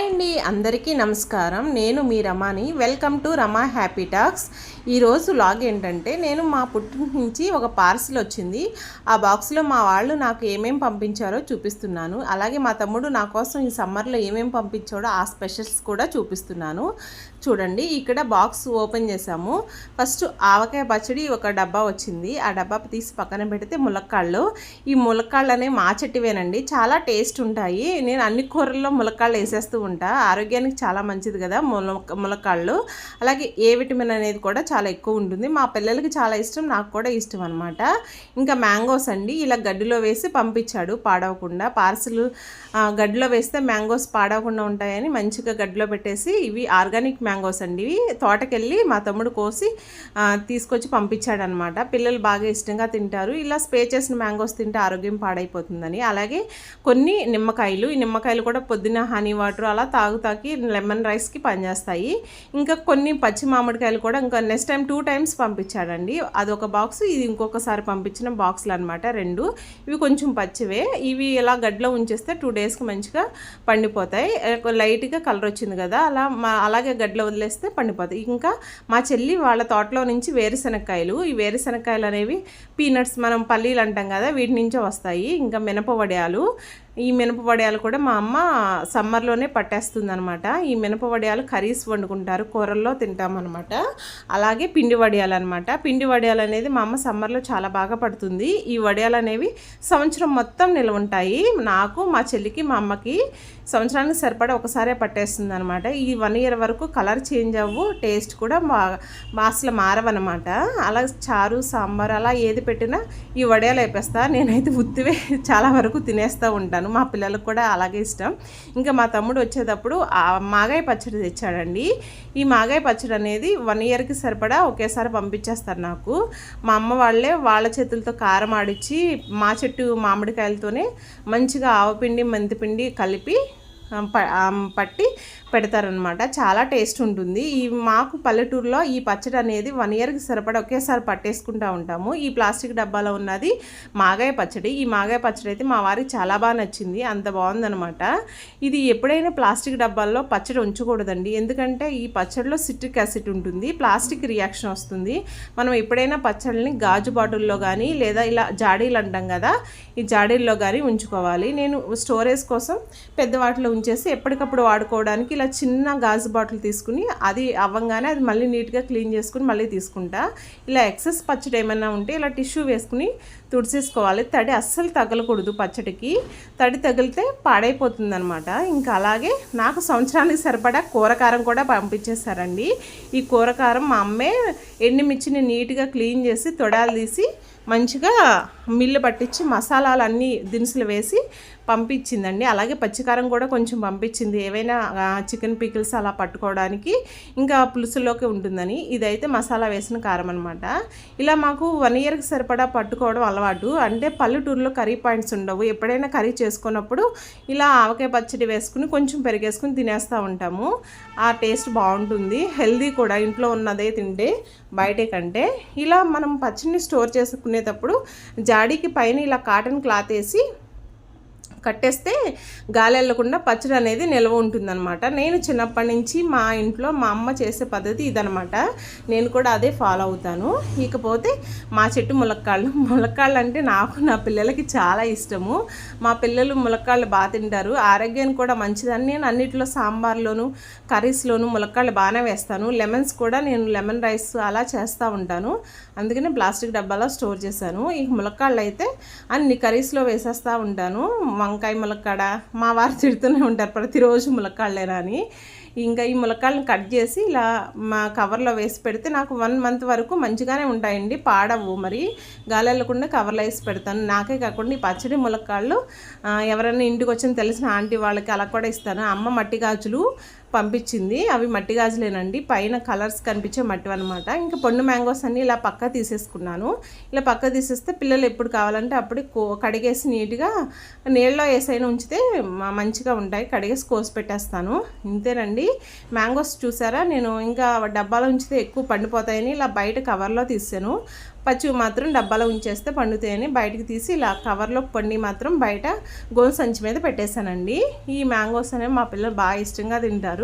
Hi అండి అందరికీ నమస్కారం. నేను మీ Ramani. Welcome to Rama happy talks. ఈరోజు లాగ్ ఏంటంటే నేను మా పుట్టింటి నుంచి ఒక పార్సిల్ వచ్చింది. ఆ బాక్స్లో మా వాళ్ళు నాకు ఏమేం పంపించారో చూపిస్తున్నాను. అలాగే మా తమ్ముడు నా కోసం ఈ సమ్మర్లో ఏమేం పంపించాడో ఆ స్పెషల్స్ కూడా చూపిస్తున్నాను. చూడండి ఇక్కడ బాక్స్ ఓపెన్ చేసాము ఫస్ట్ ఆవకాయ పచ్చడి ఒక డబ్బా వచ్చింది. ఆ డబ్బా తీసి పక్కన పెడితే ములక్కాళ్ళు. ఈ ములక్కాళ్ళు అనేవి మా చెట్టువేనండి. చాలా టేస్ట్ ఉంటాయి. నేను అన్ని కూరల్లో ములక్కాళ్ళు వేసేస్తూ తీసుకుంటా ఆరోగ్యానికి చాలా మంచిది కదా ముల అలాగే ఏ విటమిన్ అనేది కూడా చాలా ఎక్కువ ఉంటుంది. మా పిల్లలకి చాలా ఇష్టం నాకు కూడా ఇష్టం అనమాట ఇంకా మ్యాంగోస్ అండి. ఇలా గడ్డిలో వేసి పంపించాడు పాడవకుండా. పార్సిల్ గడ్డిలో వేస్తే మ్యాంగోస్ పాడవకుండా ఉంటాయని మంచిగా గడ్డిలో పెట్టేసి ఇవి ఆర్గానిక్ మ్యాంగోస్ అండి ఇవి. తోటకెళ్ళి మా తమ్ముడు కోసి తీసుకొచ్చి పంపించాడనమాట పిల్లలు బాగా ఇష్టంగా తింటారు. ఇలా స్ప్రే చేసిన మ్యాంగోస్ తింటే ఆరోగ్యం పాడైపోతుందని. అలాగే కొన్ని నిమ్మకాయలు. ఈ నిమ్మకాయలు కూడా పొద్దున హనీ వాటర్ అలా తాగుతాకి లెమన్ రైస్కి పనిచేస్తాయి ఇంకా కొన్ని పచ్చి మామిడికాయలు కూడా ఇంకా నెక్స్ట్ టైం టూ టైమ్స్ పంపించాడండి. అదొక బాక్స్ ఇది ఇంకొకసారి పంపించిన బాక్సులు అనమాట రెండు. ఇవి కొంచెం పచ్చివే. ఇవి ఇలా గడ్డలో ఉంచేస్తే టూ డేస్కి మంచిగా పండిపోతాయి. లైట్గా కలర్ వచ్చింది కదా అలా మా అలాగే గడ్డలో వదిలేస్తే పండిపోతాయి. ఇంకా మా చెల్లి వాళ్ళ తోటలో నుంచి వేరుశనక్కాయలు. ఈ వేరుశనక్కాయలు అనేవి పీనట్స్ మనం పల్లీలు అంటాం కదా వీటి నుంచే వస్తాయి. ఇంకా మినప వడియాలు. ఈ మినప వడియాలు కూడా మా అమ్మ సమ్మర్లోనే పట్టేస్తుంది అనమాట ఈ మినప వడియాలు కర్రీస్ వండుకుంటారు కూరల్లో తింటామన్నమాట. అలాగే పిండి వడియాలు అనమాట పిండి వడియాలు అనేది మా అమ్మ సమ్మర్లో చాలా బాగా పడుతుంది. ఈ వడియాలు అనేవి సంవత్సరం మొత్తం నిల్వ ఉంటాయి. నాకు మా చెల్లికి మా అమ్మకి సంవత్సరానికి సరిపడా ఒకసారే పట్టేస్తుంది అనమాట ఈ వన్ ఇయర్ వరకు కలర్ చేంజ్ అవ్వు టేస్ట్ కూడా మా అసలు మారవన్నమాట. అలా చారు సాంబార్ అలా ఏది పెట్టినా ఈ వడియాలు అయిపోస్తా నేనైతే ఉత్తివే చాలా వరకు తినేస్తూ ఉంటాను. మా పిల్లలకు కూడా అలాగే ఇష్టం. ఇంకా మా తమ్ముడు వచ్చేటప్పుడు ఆ మాగాయ పచ్చడి తెచ్చాడండి. ఈ మాగాయ పచ్చడి అనేది వన్ ఇయర్కి సరిపడా ఒకేసారి పంపించేస్తారు నాకు. మా అమ్మ వాళ్ళే వాళ్ళ చేతులతో కారం ఆడిచ్చి మా చెట్టు మామిడికాయలతోనే మంచిగా ఆవపిండి మెంతిపిండి కలిపి పట్టి పెడతారనమాట. చాలా టేస్ట్ ఉంటుంది. ఈ మాకు పల్లెటూరులో ఈ పచ్చడి అనేది వన్ ఇయర్కి సరిపడా ఒకేసారి పట్టేసుకుంటూ ఉంటాము. ఈ ప్లాస్టిక్ డబ్బాలో ఉన్నది మాగాయ పచ్చడి. ఈ మాగాయ పచ్చడి అయితే మా వారికి చాలా బాగా నచ్చింది. అంత బాగుందనమాట. ఇది ఎప్పుడైనా ప్లాస్టిక్ డబ్బాల్లో పచ్చడి ఉంచకూడదండి. ఎందుకంటే ఈ పచ్చడిలో సిట్రిక్ యాసిడ్ ఉంటుంది. ప్లాస్టిక్ రియాక్షన్ వస్తుంది. మనం ఎప్పుడైనా పచ్చడిని గాజు బాటిల్లో కానీ లేదా ఇలా జాడీలు అంటాం కదా ఈ జాడీల్లో కానీ ఉంచుకోవాలి. నేను స్టోరేజ్ కోసం పెద్ద వాటిలో ఉంచేసి ఎప్పటికప్పుడు వాడుకోవడానికి ఇలా చిన్న గాజు బాటిల్ తీసుకుని అది అవ్వంగానే అది మళ్ళీ నీట్గా క్లీన్ చేసుకుని మళ్ళీ తీసుకుంటా. ఇలా ఎక్సెస్ పచ్చడి ఏమైనా ఉంటే ఇలా టిష్యూ వేసుకుని తుడిచేసుకోవాలి. తడి అస్సలు తగలకూడదు పచ్చడికి. తడి తగిలితే పాడైపోతుంది అనమాట ఇంకా అలాగే నాకు సంవత్సరానికి సరిపడా కూరకారం కూడా పంపించేస్తారండి ఈ కూరకారం మా అమ్మే ఎండుమిర్చిని నీట్గా క్లీన్ చేసి తొడాలు తీసి మంచిగా మిల్లు పట్టించి మసాలాలు అన్నీ దినుసులు వేసి పంపించిందండి. అలాగే పచ్చికారం కూడా కొంచెం పంపించింది. ఏవైనా చికెన్ పికిల్స్ అలా పట్టుకోవడానికి ఇంకా పులుసులోకి ఉంటుందని. ఇదైతే మసాలా వేసిన కారం అనమాట ఇలా మాకు వన్ ఇయర్కి సరిపడా పట్టుకోవడం అలవాటు. అంటే పల్లెటూరులో కర్రీ పాయింట్స్ ఉండవు. ఎప్పుడైనా కర్రీ చేసుకున్నప్పుడు ఇలా ఆవకాయ పచ్చడి వేసుకుని కొంచెం పెరిగేసుకుని తినేస్తూ ఉంటాము. ఆ టేస్ట్ బాగుంటుంది. హెల్దీ కూడా. ఇంట్లో ఉన్నదే తింటే బయటే కంటే. ఇలా మనం పచ్చడిని స్టోర్ చేసుకునేటప్పుడు జాడీకి పైన ఇలా కాటన్ క్లాత్ వేసి కట్టేస్తే గాలి వెళ్ళకుండా పచ్చడి అనేది నిల్వ ఉంటుందన్నమాట. నేను చిన్నప్పటి నుంచి మా ఇంట్లో మా అమ్మ చేసే పద్ధతి ఇదనమాట నేను కూడా అదే ఫాలో అవుతాను. ఇకపోతే మా చెట్టు ములక్కాళ్ళు. ములక్కాళ్ళు అంటే నాకు నా పిల్లలకి చాలా ఇష్టము. మా పిల్లలు ములక్కాళ్ళు బాగా తింటారు. ఆరోగ్యానికి కూడా మంచిదని నేను అన్నిట్లో సాంబార్లోను కర్రీస్లోను ములక్కాళ్ళు బాగానే వేస్తాను. లెమన్స్ కూడా నేను లెమన్ రైస్ అలా చేస్తూ ఉంటాను. అందుకనే ప్లాస్టిక్ డబ్బాలో స్టోర్ చేశాను. ఈ ములక్కాళ్ళు అయితే అన్ని కర్రీస్లో వేసేస్తూ ఉంటాను. వంకాయ ములక్కాడ మా వారు తిడుతూనే ఉంటారు. ప్రతిరోజు ములక్కాడలేరా అని ఇంకా ఈ ములక్కాళ్ళని కట్ చేసి ఇలా మా కవర్లో వేసి పెడితే నాకు వన్ మంత్ వరకు మంచిగానే ఉంటాయండి. పాడవు మరి. గాలి వెళ్ళకుండా కవర్లో వేసి పెడతాను. నాకే కాకుండా ఈ పచ్చడి ములక్కాళ్ళు ఎవరైనా ఇంటికి వచ్చిన తెలిసిన ఆంటీ వాళ్ళకి అలా కూడా ఇస్తాను. అమ్మ మట్టి గాజులు పంపించింది. అవి మట్టి గాజులేనండి. పైన కలర్స్ కనిపించే మట్టి అనమాట ఇంకా పొన్ను మ్యాంగోస్ అన్ని ఇలా పక్క తీసేసుకున్నాను. ఇలా పక్క తీసేస్తే పిల్లలు ఎప్పుడు కావాలంటే అప్పుడు కడిగేసి నీట్గా నీళ్ళలో వేసైనా ఉంచితే మంచిగా ఉంటాయి. కడిగేసి కోసి పెట్టేస్తాను. ఇంతేనండి. మ్యాంగోస్ చూసారా? నేను ఇంకా డబ్బాలో ఉంచితే ఎక్కువ పండిపోతాయని ఇలా బయట కవర్లో తీసాను. పచ్చివి మాత్రం డబ్బాలో ఉంచేస్తే పండుతాయని బయటకు తీసి ఇలా కవర్లో పండి మాత్రం బయట గోల్ సంచి మీద పెట్టేశానండి. ఈ మ్యాంగోస్ అనేవి మా పిల్లలు బాగా ఇష్టంగా తింటారు.